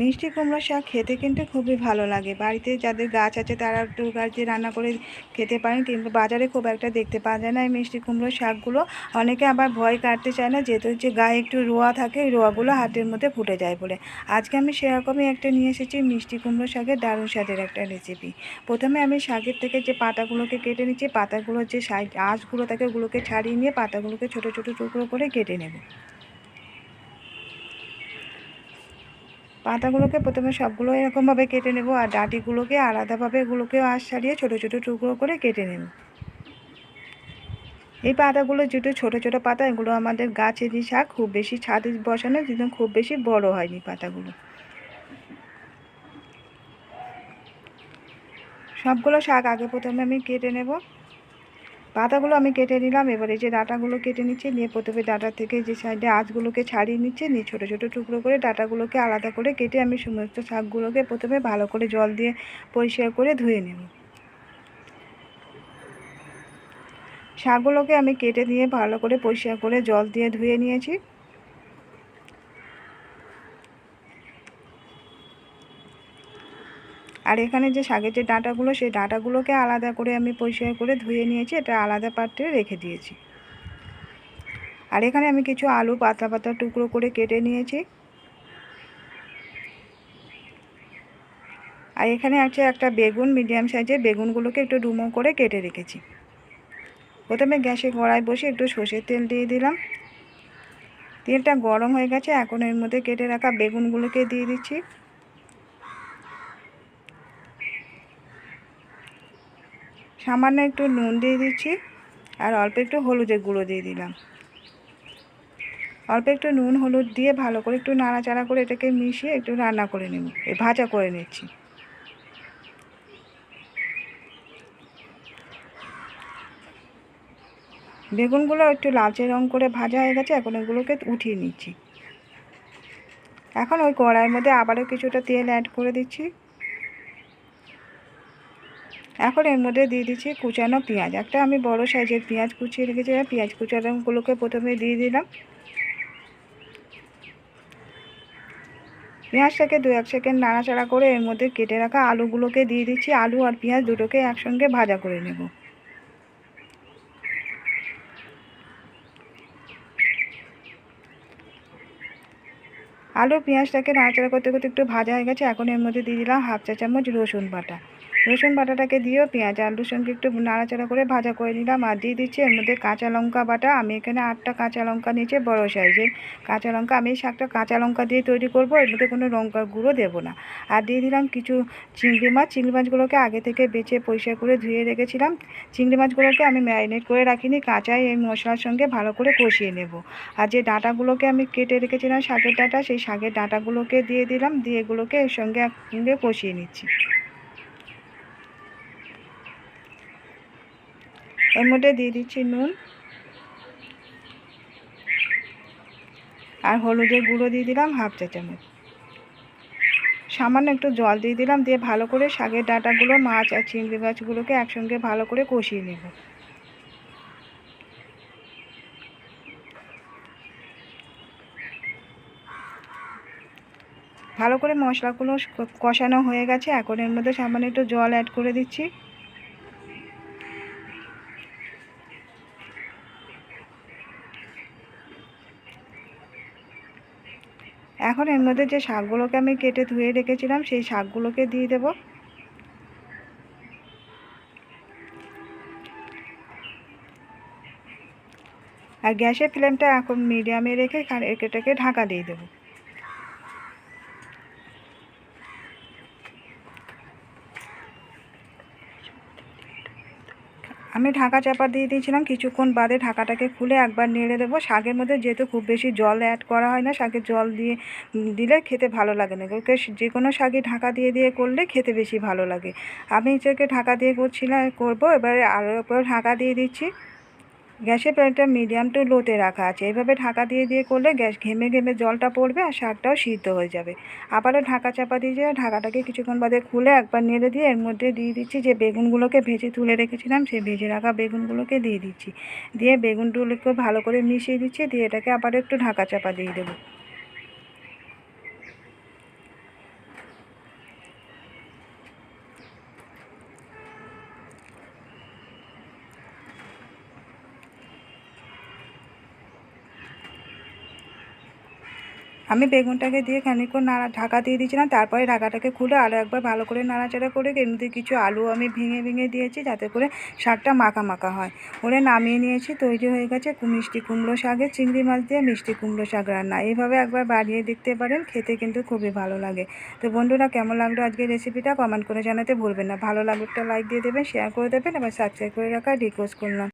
মিষ্টি কুমড়ো শাক খেতে কিন্তু খুবই ভালো লাগে। বাড়িতে যাদের গাছ আছে তারা একটু গাছে রান্না করে খেতে পারেন কিন্তু বাজারে খুব একটা দেখতে পাওয়া যায় না এই মিষ্টি কুমড়ো শাকগুলো। অনেকে আবার ভয় কাটতে চায় না যেহেতু যে গায়ে একটু রোয়া থাকে ওই রোয়াগুলো হাতের মধ্যে ফুটে যায় বলে। আজকে আমি সেরকমই একটা নিয়ে এসেছি মিষ্টি কুমড়ো শাকের দারুণ স্বাদের একটা রেসিপি প্রথমে আমি শাকের থেকে যে পাতাগুলোকে কেটে নিচ্ছি পাতাগুলোর যে সাইড আঁশগুলো থাকে ওগুলোকে ছাড়িয়ে নিয়ে পাতাগুলোকে ছোটো ছোটো টুকরো করে কেটে নেব। পাতাগুলোকে প্রথমে সবগুলো এরকমভাবে কেটে নেব আর ডাঁটিগুলোকে আলাদাভাবে এগুলোকে আশ সারিয়ে ছোটো ছোটো টুকরো করে কেটে নেব। এই পাতাগুলো যেহেতু ছোটো ছোটো পাতা, এগুলো আমাদের গাছেরই শাক, খুব বেশি ছাদে বসানো কিন্তু খুব বেশি বড় হয়নি পাতাগুলো। সবগুলো শাক আগে প্রথমে আমি কেটে নেব। পাতাগুলো আমি কেটে নিলাম। এবারে যে ডাটাগুলো কেটে নিচ্ছি, নিয়ে প্রথমে ডাটা থেকে যে সাইডে আঁচগুলোকে ছাড়িয়ে নিচ্ছে, নিয়ে ছোটো ছোটো টুকরো করে ডাটাগুলোকে আলাদা করে কেটে আমি সমস্ত শাকগুলোকে প্রথমে ভালো করে জল দিয়ে পরিষ্কার করে ধুয়ে নেব। শাকগুলোকে আমি কেটে দিয়ে ভালো করে পরিষ্কার করে জল দিয়ে ধুয়ে নিয়েছি। আর এখানে যে শাকের যে ডাঁটাগুলো, সেই ডাঁটাগুলোকে আলাদা করে আমি পরিষ্কার করে ধুয়ে নিয়েছি, এটা আলাদা পাত্রে রেখে দিয়েছি। আর এখানে আমি কিছু আলু পাতলা পাতলা টুকরো করে কেটে নিয়েছি। আর এখানে আছে একটা বেগুন, মিডিয়াম সাইজের বেগুনগুলোকে একটু ডুমো করে কেটে রেখেছি। প্রথমে গ্যাসে কড়াই বসে একটু সর্ষের তেল দিয়ে দিলাম। তেলটা গরম হয়ে গেছে, এখন এর মধ্যে কেটে রাখা বেগুনগুলোকে দিয়ে দিচ্ছি। সামান্য একটু নুন দিয়ে দিচ্ছি আর অল্প একটু হলুদের গুঁড়ো দিয়ে দিলাম। অল্প একটু নুন, হলুদ দিয়ে ভালো করে একটু নাড়াচাড়া করে এটাকে মিশিয়ে একটু রান্না করে নেব। ভাজা করে নিচ্ছি। বেগুনগুলো একটু লালচে রং করে ভাজা হয়ে গেছে, এখন এগুলোকে উঠিয়ে নিচ্ছি। এখন ওই কড়াইয়ের মধ্যে আবারও কিছুটা তেল অ্যাড করে দিচ্ছি। এখন এর মধ্যে দিয়ে দিচ্ছি কুচানো পেঁয়াজ। একটা আমি বড় সাইজের পেঁয়াজ কুচিয়ে রেখেছি পেঁয়াজ কুচানোগুলোকে প্রথমে দিয়ে দিলাম। পেঁয়াজটাকে দু এক সেকেন্ড নাড়াচাড়া করে এর মধ্যে কেটে রাখা আলুগুলোকে দিয়ে দিচ্ছি। আলু আর পেঁয়াজ দুটোকে একসঙ্গে ভাজা করে নেব। আলু পেঁয়াজটাকে নাড়াচাড়া করতে করতে একটু ভাজা হয়ে গেছে। এখন এর মধ্যে দিয়ে দিলাম হাফ চা চামচ রসুন বাটা। রসুন বাটাটাকে দিয়েও পেঁয়াজ আলুর সঙ্গে একটু নাড়াচাড়া করে ভাজা করে নিলাম। আর দিয়ে দিচ্ছি এর মধ্যে কাঁচা লঙ্কা বাটা। আমি এখানে আটটা কাঁচা লঙ্কা নিয়েছি বড় সাইজের। কাঁচা লঙ্কা আমি শাকটা কাঁচা লঙ্কা দিয়ে তৈরি করব। এর মধ্যে কোনো লঙ্কার গুঁড়ো দেবো না। আর দিয়ে দিলাম কিছু চিংড়ি মাছ। চিংড়ি মাছগুলোকে আগে থেকে বেছে পরিষ্কার করে ধুয়ে রেখেছিলাম। চিংড়ি মাছগুলোকে আমি ম্যারিনেট করে রাখিনি। কাঁচাই এই মশলার সঙ্গে ভালো করে কষিয়ে নেব। আর যে ডাঁটাগুলোকে আমি কেটে রেখেছিলাম শাকের ডাঁটা, সেই শাকের ডাঁটাগুলোকে দিয়ে দিলাম। দিয়ে এগুলোকে এর সঙ্গে কষিয়ে নিচ্ছি। এর মধ্যে দিয়ে দিচ্ছি নুন আর হলুদের গুঁড়ো দিয়ে দিলাম হাফ চা চামচ। সামান্য একটু জল দিয়ে দিলাম, দিয়ে ভালো করে শাকের ডাঁটাগুলো, মাছ আর চিংড়ি মাছগুলোকে একসঙ্গে ভালো করে কষিয়ে নেব। ভালো করে মশলাগুলো কষানো হয়ে গেছে, এখন এর মধ্যে সামান্য একটু জল অ্যাড করে দিচ্ছি। এখন এর মধ্যে যে শাকগুলোকে আমি কেটে ধুয়ে রেখেছিলাম, সেই শাকগুলোকে দিয়ে দেব। আর গ্যাসের ফ্লেমটা এখন মিডিয়ামে রেখে এটাকে ঢাকা দিয়ে দেবো। আমি ঢাকা চাপা দিয়ে দিয়েছিলাম। কিছুক্ষণ বাদে ঢাকাটাকে খুলে একবার নেড়ে দেবো। শাকের মধ্যে যেহেতু খুব বেশি জল অ্যাড করা হয় না, শাকের জল দিয়ে দিলে খেতে ভালো লাগে না। ওকে যে কোনো শাকই ঢাকা দিয়ে দিয়ে করলে খেতে বেশি ভালো লাগে। আমি এটাকে ঢাকা দিয়ে করছিলাম, করব, এবারে আরও ঢাকা দিয়ে দিচ্ছি। গ্যাসের ফ্লেমটা মিডিয়াম টু লোতে রাখা আছে। এভাবে ঢাকা দিয়ে দিয়ে করলে গ্যাস ঘেমে ঘেমে জলটা পড়বে আর শাকটাও সিদ্ধ হয়ে যাবে। আবারও ঢাকা চাপা দিয়ে দিয়ে ঢাকাটাকে কিছুক্ষণ বাদে খুলে একবার নেড়ে দিয়ে এর মধ্যে দিয়ে দিচ্ছি যে বেগুনগুলোকে ভেজে তুলে রেখেছিলাম, সেই ভেজে রাখা বেগুনগুলোকে দিয়ে দিচ্ছি। দিয়ে বেগুনগুলোকে ভালো করে মিশিয়ে দিচ্ছি, দিয়ে এটাকে আবার একটু ঢাকা চাপা দিয়ে দেবো। আমি বেগুনটাকে দিয়ে খানিকক্ষণ নাড়া ঢাকা দিয়ে দিয়েছিলাম, তারপরে ঢাকাটাকে খুলে আরও একবার ভালো করে নাড়াচাড়া করে এমনিতে কিছু আলু আমি ভেঙে ভেঙে দিয়েছি যাতে করে শাকটা মাখা মাখা হয়। ওরে নামিয়ে নিয়েছি, তৈরি হয়ে গেছে মিষ্টি কুমড়ো শাকের চিংড়ি মাছ দিয়ে মিষ্টি কুমড়ো শাক রান্না। এইভাবে একবার বানিয়ে দেখতে পারেন, খেতে কিন্তু খুবই ভালো লাগে। তো বন্ধুরা, কেমন লাগল আজকের রেসিপিটা কমেন্ট করে জানাতে ভুলবেন না। ভালো লাগলে একটা লাইক দিয়ে দেবেন শেয়ার করে দেবেন এবার সাবস্ক্রাইব করে রাখার রিকোয়েস্ট করলাম।